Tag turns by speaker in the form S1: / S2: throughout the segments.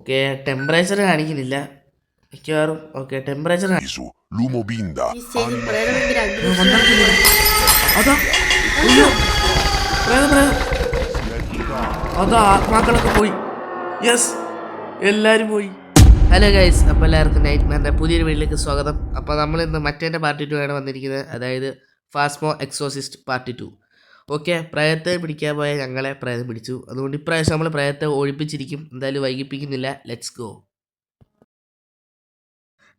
S1: Okay temperature കാണിക്കുന്നില്ല. മിക്കവാറും okay temperature അതാ ആത്മാക്കളൊക്കെ പോയി. യെസ് എല്ലാവരും പോയി. ഹലോ ഗൈസ് അപ്പോൾ എല്ലാവർക്കും നൈറ്റ് മാറിന്റെ പുതിയൊരു വീട്ടിലേക്ക് സ്വാഗതം. അപ്പോൾ നമ്മൾ ഇന്ന് മറ്റേ പാർട്ടി ടു ആണ് വന്നിരിക്കുന്നത്. അതായത് Phasmo exorcist party two okay പ്രയത്തെ പിടിക്കാൻ പോയ ഞങ്ങളെ പ്രയത്തെ പിടിച്ചു. അതുകൊണ്ട് ഇപ്രാവശ്യം നമ്മൾ പ്രയത്തെ ഒഴിപ്പിച്ചിരിക്കും എന്തായാലും വൈകിപ്പിക്കുന്നില്ല. ലെറ്റ്സ് ഗോ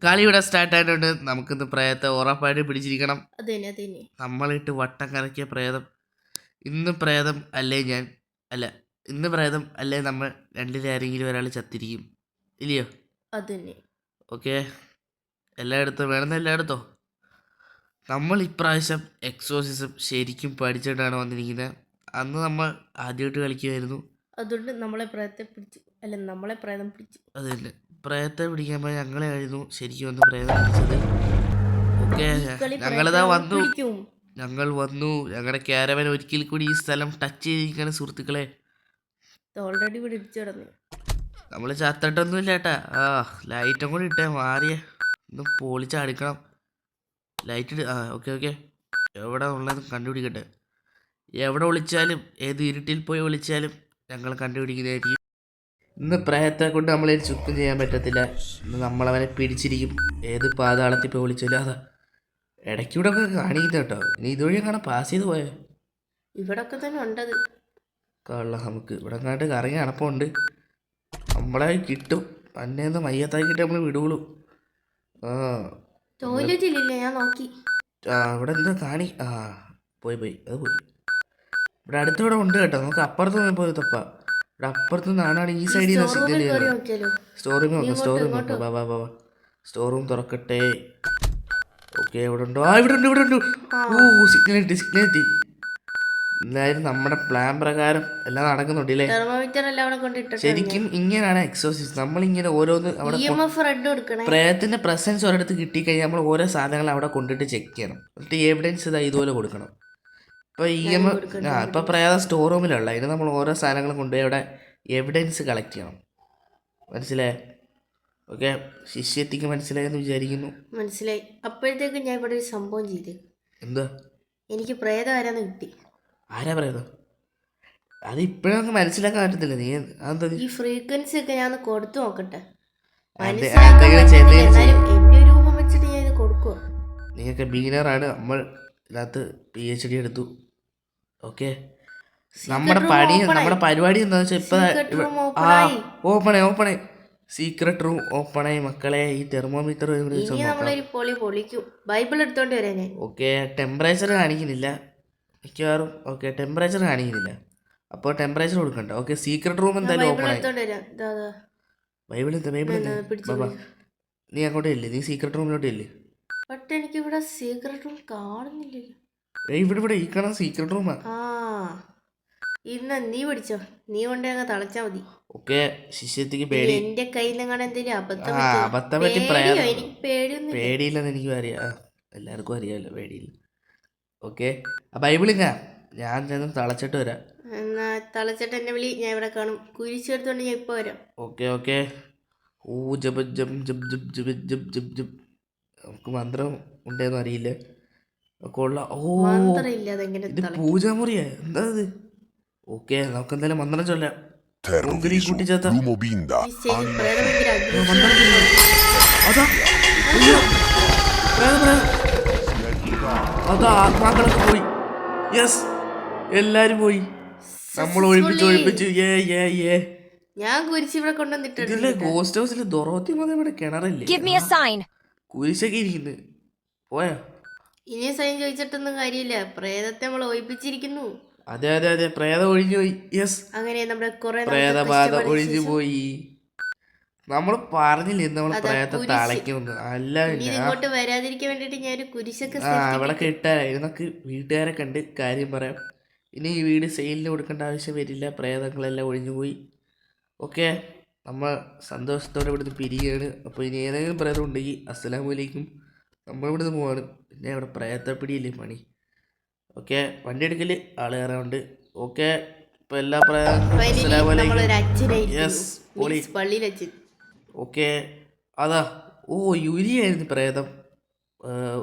S1: കളി ഇവിടെ സ്റ്റാർട്ട് ആയിട്ടുണ്ട്. നമുക്കിന്ന് പ്രയത്തെ ഉറപ്പായിട്ട് പിടിച്ചിരിക്കണം. നമ്മളിട്ട് വട്ടം കറക്കിയ പ്രേതം. ഇന്ന് പ്രേതം അല്ലേ ഞാൻ? അല്ല ഇന്ന് പ്രേതം അല്ലേ നമ്മൾ രണ്ടിലാരെങ്കിലും ഒരാൾ ചത്തിരിക്കും. ഇല്ലയോ? ഓക്കെ. എല്ലായിടത്തും വേണമെന്ന് എല്ലായിടത്തോ? നമ്മൾ ഇപ്രാവശ്യം എക്സോസിസം ശരിക്കും പഠിച്ചിട്ടാണ് വന്നിരിക്കുന്നത് അന്ന് നമ്മൾ ആദ്യമായിട്ട് കളിക്കുമായിരുന്നു
S2: അതുകൊണ്ട് നമ്മളെ പ്രയത്തെ പിടിച്ചു. അല്ല നമ്മളെ പ്രേതം പിടിച്ചു.
S1: അതല്ല പ്രേതത്തെ പിടിക്കാൻ പോയി ഞങ്ങളായിരുന്നു ശരിക്കും വന്ന് പ്രേതം പിടിച്ചത്. ഓക്കെ ഞങ്ങളിതാ വന്നു. ഞങ്ങൾ വന്നു. ഞങ്ങളുടെ ക്യാരവൻ ഒരിക്കൽ കൂടി ഈ സ്ഥലം ടച്ച് ചെയ്തിരിക്കുകയാണ് സുഹൃത്തുക്കളെ.
S2: ഓൾറെഡി ഇവിടെ ഇടിച്ചു കിടന്നു.
S1: നമ്മൾ ചത്തിട്ടൊന്നുമില്ല ഏട്ടാ ആ ലൈറ്റും കൂടി ഇട്ടേ മാറിയേ. ഒന്ന് പൊളിച്ചടിക്കണം. ലൈറ്റ് ആ ഓക്കെ ഓക്കെ എവിടെ ഉള്ളത് കണ്ടുപിടിക്കട്ടെ. എവിടെ വിളിച്ചാലും ഏത് ഇരുട്ടിൽ പോയി വിളിച്ചാലും ഞങ്ങൾ കണ്ടുപിടിക്കുന്നതായിരിക്കും ഇന്ന് പ്രയത്തെ കൊണ്ട് നമ്മളെ ചുക്കും ചെയ്യാൻ പറ്റത്തില്ല. ഇന്ന് നമ്മളവനെ പിടിച്ചിരിക്കും. ഏത് പാതാളത്തിൽ പോയി വിളിച്ചാലും അതാ. ഇടയ്ക്കൂടെ ഒക്കെ കാണിക്കുന്ന കേട്ടോ. ഇനി ഇതുവഴി കാണാൻ പാസ് ചെയ്ത് പോയോ?
S2: ഇവിടൊക്കെ തന്നെ ഉണ്ടത്.
S1: കള്ള നമുക്ക്. ഇവിടെ കണ്ട് കറങ്ങി അണപ്പമുണ്ട് നമ്മളെ കിട്ടും. അന്നേന്ന് മയ്യത്താക്കിയിട്ട് നമ്മൾ വിടുള്ളൂ. ആ
S2: ടോയ്ലറ്റിലില്ല ഞാൻ നോക്കി.
S1: ആ ഇവിടെ എന്താ കാണി? ആ പോയി പോയി അത് പോയി. ഇവിടെ അടുത്തിവിടെ ഉണ്ട് കേട്ടോ നമുക്ക് അപ്പുറത്ത് നിന്ന് പോയി തപ്പ. ഇവിടെ അപ്പുറത്ത് നിന്നാണ് ഈ സൈഡിൽ നിന്ന് സിഗ്നൽ
S2: റൂമിൽ
S1: സ്റ്റോർ റൂം നോക്കാം സ്റ്റോർ റൂം. നോക്കാം. ബാ ബാ ബാ സ്റ്റോർ റൂം തുറക്കട്ടെ. ഓക്കെ ഇവിടെ ഉണ്ടോ? ആ ഇവിടെ ഉണ്ട് ഇവിടെ ഉണ്ട്. ഓ സിഗ്നൽ കിട്ടി സിഗ്നൽ കിട്ടി. എന്തായാലും നമ്മുടെ പ്ലാൻ പ്രകാരം എല്ലാം നടക്കുന്നുണ്ട് ഇല്ലേ?
S2: തെർമോമീറ്റർ എല്ലാം അവിടെ കൊണ്ടിട്ടിട്ടുണ്ട്
S1: ശരിക്കും ഇങ്ങനെയാണ് എക്സോസിസ് നമ്മളിങ്ങനെ ഓരോന്ന് അവിടെ
S2: കൊടുക്കണേ.
S1: പ്രേതത്തിന്റെ പ്രസൻസ് ഒരിടത്ത് കിട്ടിക്കഴിഞ്ഞാൽ നമ്മൾ ഓരോ സാധനങ്ങൾ അവിടെ കൊണ്ടിട്ട് ചെക്ക് ചെയ്യണം. എന്നിട്ട് എവിഡൻസ് ഇതാ ഇതുപോലെ കൊടുക്കണം. ഇപ്പൊ ഇ എം ആ ഇപ്പൊ പ്രേത സ്റ്റോർ റൂമിലുള്ള അതിന് നമ്മൾ ഓരോ സാധനങ്ങളും കൊണ്ടുപോയി അവിടെ എവിഡൻസ് കളക്ട് ചെയ്യണം. മനസ്സിലായേ? ഓക്കെ? ശിഷ്യത്തിക്ക് മനസ്സിലായെന്ന് വിചാരിക്കുന്നു.
S2: മനസ്സിലായി. അപ്പോഴത്തേക്കും ഞാൻ ഇവിടെ ഒരു സംഭവം ചെയ്ത്.
S1: എന്താ?
S2: എനിക്ക് പ്രേതം ആരാന്ന് കിട്ടി.
S1: ആരാ പറയുന്നത്? അത് ഇപ്പോഴും മനസ്സിലാക്കാൻ പറ്റത്തില്ല. നീ അതെന്താ
S2: ഈ ഫ്രീക്വൻസി ഒക്കെ ഞാൻ കൊടുത്തു നോക്കട്ടെ. നിങ്ങൾക്ക് ബീനറാണ് വെച്ചിട്ട് ഞാൻ കൊടുക്കുക
S1: നീയൊക്കെ ബിഗിനറാണ് നമ്മൾ ഇതിനകത്ത് പി എച്ച് ഡി എടുത്തു. ഓക്കെ നമ്മുടെ പണി നമ്മുടെ പരിപാടി എന്താ വെച്ചാൽ ഇപ്പൊ ആ. ഓപ്പണേ ഓപ്പണേ സീക്രട്ട് റൂം ഓപ്പണായി മക്കളെ ഈ തെർമോമീറ്റർ
S2: ബൈബിൾ എടുത്തോണ്ട് വരാനേ
S1: ഓക്കെ ടെമ്പറേച്ചർ കാണിക്കുന്നില്ല. മിക്കവാറും ഓക്കെ ടെമ്പറേച്ചർ കാണിക്കുന്നില്ല. അപ്പോൾ ടെമ്പറേച്ചർ കൊടുക്കണ്ട. ഓക്കെ സീക്രട്ട് റൂം എന്തായാലും
S2: ഓപ്പൺ ആയി.
S1: ബൈബിൾ എന്താ ബൈബിൾ ബാബാ നീ അങ്ങോട്ട് ഇല്ലേ നീ സീക്രട്ട് റൂമിലോട്ട് ഇല്ലേ
S2: പക്ഷെ എനിക്ക് ഇവിടെ സീക്രട്ട് റൂം കാണുന്നില്ലല്ലോ.
S1: ഏയ് ഇവിടെ ഇവിടെ. ഈ കാണാൻ സീക്രട്ട് റൂമാ
S2: ഇന്ന് നീ പിടിച്ചോ? നീ കൊണ്ടേ അങ്ങ് തളച്ചാ മതി.
S1: ഓക്കെ ശിഷ്യത്തിക്ക് പേടി.
S2: എന്റെ കയ്യിൽ നിന്നാണ് എന്തെങ്കിലും അബദ്ധം
S1: പറ്റി പേടിയില്ലെന്ന് എനിക്കും അറിയാം. എല്ലാവർക്കും അറിയാമല്ലോ പേടിയില്ല. ഓക്കെ. ആ ബൈബിളിങ്ങ ഞാൻ ചെന്ന് തളച്ചിട്ട് വരാം.
S2: എന്നാ തളച്ചിട്ട് എന്നെ വിളി ഞാൻ ഇവിടെ കാണും. കുരിശെടുത്തോണ്ട് ഞാൻ ഇപ്പൊ വരാം.
S1: Okay okay. ഊ ജബ് ജം ജബ് ജബ് ജബ് ജബ് ജബ് ജബ് നമുക്ക് മന്ത്രം ഉണ്ടെന്ന് അറിയില്ല. കൊള്ള. ഓ. ഇത്
S2: തള
S1: പൂജാമുറിയാ? എന്താ ഇത്? ഓക്കെ നമുക്ക് എന്തായാലും മന്ത്രം ചൊല്ലാം. ഉങ്കിലി
S3: Terrovisu,
S1: കൂട്ടിച്ചേർത്ത
S3: Lumobinda,
S2: ഈ സ്റ്റേജിൽ പ്രേതം ഭയങ്കര aggressive
S1: മന്ത്രം ചൊല്ലാം. അതാ. അയ്യോ. പ്രേതം, പ്രേതം. അതാ ആത്മാക്കളൊക്കെ പോയി. യെസ് എല്ലാരും പോയി. നമ്മൾ ഒഴിപ്പിച്ച് ഒഴിപ്പിച്ച് ഏ ഏ ഏ
S2: ഞാൻ കുരിശ് ഇവിടെ കൊണ്ടുവന്നിട്ടുണ്ട്.
S1: ഇതിലെ ഗോസ്റ്റ് ഹൗസിൽ ദൊറോത്തി മതി ഇവിടെ കിണറില്ലേ?
S4: ഗിവ് മീ എ സൈൻ
S1: കുരിശൊക്കെ ഇരിക്കുന്നു പോയാ?
S2: ഇനി സൈൻ ചോദിച്ചിട്ടൊന്നും കാര്യമില്ല. പ്രേതത്തെ നമ്മൾ ഒഴിപ്പിച്ചിരിക്കുന്നു.
S1: അതെ അതെ അതെ. പ്രേതം ഒഴിഞ്ഞു പോയി. യെസ്
S2: അങ്ങനെ നമ്മുടെ കുറെ
S1: പ്രേതബാധ ഒഴിഞ്ഞു പോയി. നമ്മൾ പറഞ്ഞില്ലേ നമ്മൾ പ്രേതത്തെ
S2: കുരിശ്.
S1: തളയ്ക്കുന്നു അല്ല
S2: ഇങ്ങോട്ട് വരാതിരിക്കാൻ വേണ്ടിട്ട് ഞാൻ ഒരു കുരിശൊക്കെ
S1: നമുക്ക് വീട്ടുകാരെ കണ്ട് കാര്യം പറയാം. ഇനി ഈ വീട് സെയിലിന് കൊടുക്കേണ്ട ആവശ്യം വരില്ല. പ്രേതങ്ങളെല്ലാം ഒഴിഞ്ഞുപോയി. ഓക്കെ. നമ്മൾ സന്തോഷത്തോടെ ഇവിടുന്ന് പിരിയാണ്. അപ്പോൾ ഇനി ഏതെങ്കിലും പ്രേതം ഉണ്ടെങ്കിൽ അസ്സലാമു അലൈക്കും. നമ്മൾ ഇവിടുന്ന് പോവാണ്. പിന്നെ ഇവിടെ പ്രേതപ്പിടിയില്ലേ പണി. ഓക്കെ. വണ്ടി എടുക്കൽ ആളുകാരുണ്ട് ഓക്കെ. ഇപ്പൊ എല്ലാ
S2: പ്രേതം നമ്മളൊരു
S1: പ്രയാസം ഓക്കെ. അതാ. ഓ യുരിയായിരുന്നു പ്രേതം.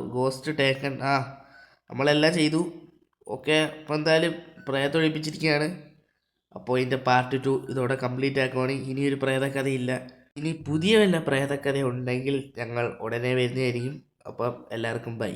S1: ഗോസ്റ്റ് ടേക്കൻ ആ നമ്മളെല്ലാം ചെയ്തു. ഓക്കെ. അപ്പോൾ എന്തായാലും പ്രേതം ഒഴിപ്പിച്ചിരിക്കുകയാണ് അപ്പോൾ ഇതിന്റെ പാർട്ട് ടു ഇതോടെ കംപ്ലീറ്റ് ആക്കുവാണ്. ഇനിയൊരു പ്രേതകഥയില്ല. ഇനി പുതിയ വല്ല പ്രേതകഥ ഉണ്ടെങ്കിൽ ഞങ്ങൾ ഉടനെ വരുന്നതായിരിക്കും. അപ്പം എല്ലാവർക്കും ബൈ